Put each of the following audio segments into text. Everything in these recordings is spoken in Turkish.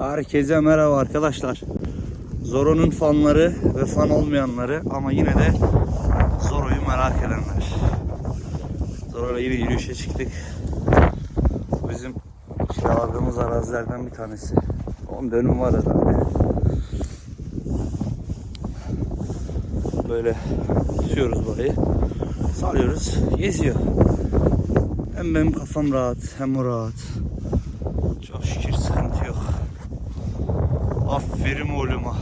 Herkese merhaba arkadaşlar. Zoro'nun fanları ve fan olmayanları ama yine de Zoro'yu merak edenler. Zoro'yla yine yürüyüşe çıktık. Bizim kiraladığımız arazilerden bir tanesi. 10 dönüm var herhalde. Böyle tutuyoruz burayı. Salıyoruz. Geziyor. Hem benim kafam rahat hem o rahat. Çok şükür sıkıntı yok. Aferin oğluma.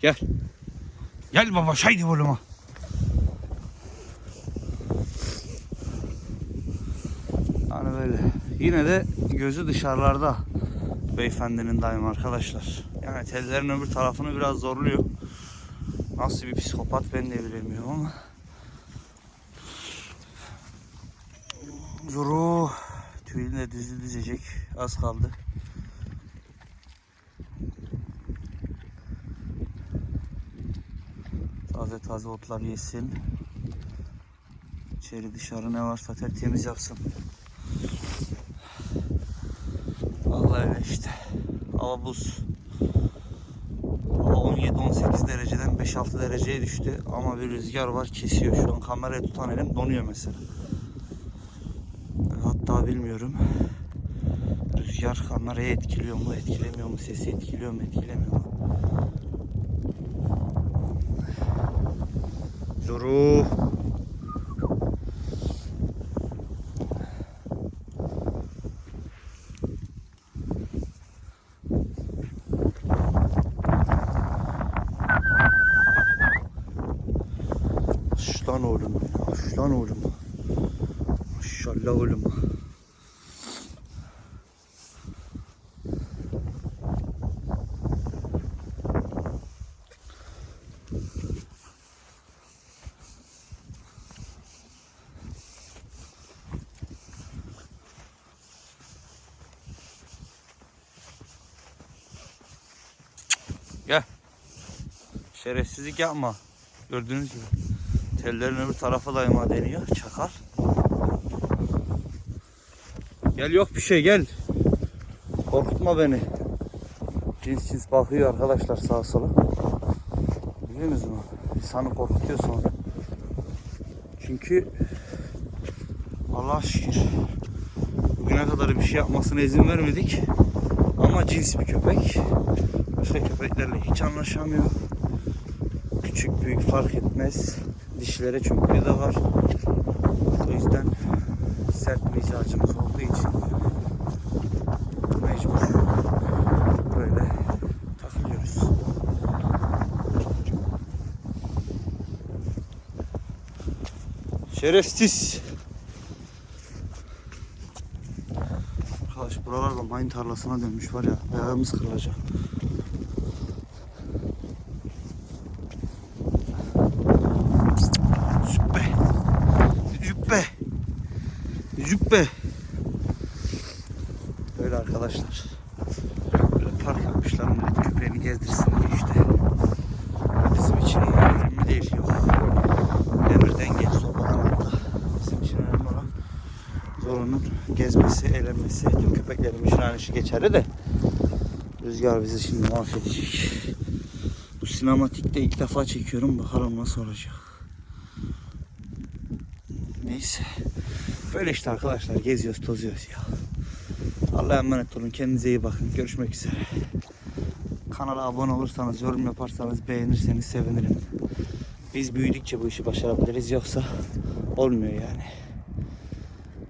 Gel. Gel baba haydi oğluma. Yani böyle. Yine de gözü dışarılarda beyefendinin daima arkadaşlar. Yani tellerin öbür tarafını biraz zorluyor. Nasıl bir psikopat ben de bilemiyorum ama. Zoro de düzü dizecek. Az kaldı. Taze taze otlar yesin. İçeri dışarı ne varsa tertemiz yapsın. Vallahi öyle işte. Hava buz. Hava 17-18 dereceden 5-6 dereceye düştü ama bir rüzgar var kesiyor. Şu an kamerayı tutan elim donuyor mesela. Hatta bilmiyorum. Rüzgar kamerayı etkiliyor mu, etkilemiyor mu, sesi etkiliyor mu, etkilemiyor mu? Zoru. Aslan oğlum, aslan oğlum. Maşallah oğlum. Şerefsizlik yapma. Gördüğünüz gibi. Tellerin öbür tarafa dayıma deniyor. Çakal. Gel yok bir şey gel. Korkutma beni. Cins cins bakıyor arkadaşlar sağa sola. Biliyor musunuz? İnsanı korkutuyor sonra. Çünkü Allah şükür bugüne kadar bir şey yapmasına izin vermedik. Ama cins bir köpek. Başka köpeklerle hiç anlaşamıyor. Küçük büyük fark etmez. Dişlere çöplüğü de var. O yüzden sert bir ihtiyacımız olduğu için mecbur böyle takılıyoruz. Şerefsiz. Arkadaş buralarda mayın tarlasına dönmüş var ya ayağımız kırılacak. Züppe. Böyle arkadaşlar. Böyle park yapmışlar millet köpeğini gezdirsin diye işte. Bizim için önemli değil yok. Demirden geç atla. Bizim için önemli olan zorunun gezmesi, eğlenmesi. Tüm köpeklerin için aynı şey geçerli de. Rüzgar bizi şimdi mahvedecek. Bu sinematikte ilk defa çekiyorum. Bakalım nasıl olacak. Neyse. Böyle işte arkadaşlar geziyoruz tozuyoruz ya. Allah'a emanet olun. Kendinize iyi bakın. Görüşmek üzere. Kanala abone olursanız, yorum yaparsanız, beğenirseniz sevinirim. Biz büyüdükçe bu işi başarabiliriz. Yoksa olmuyor yani.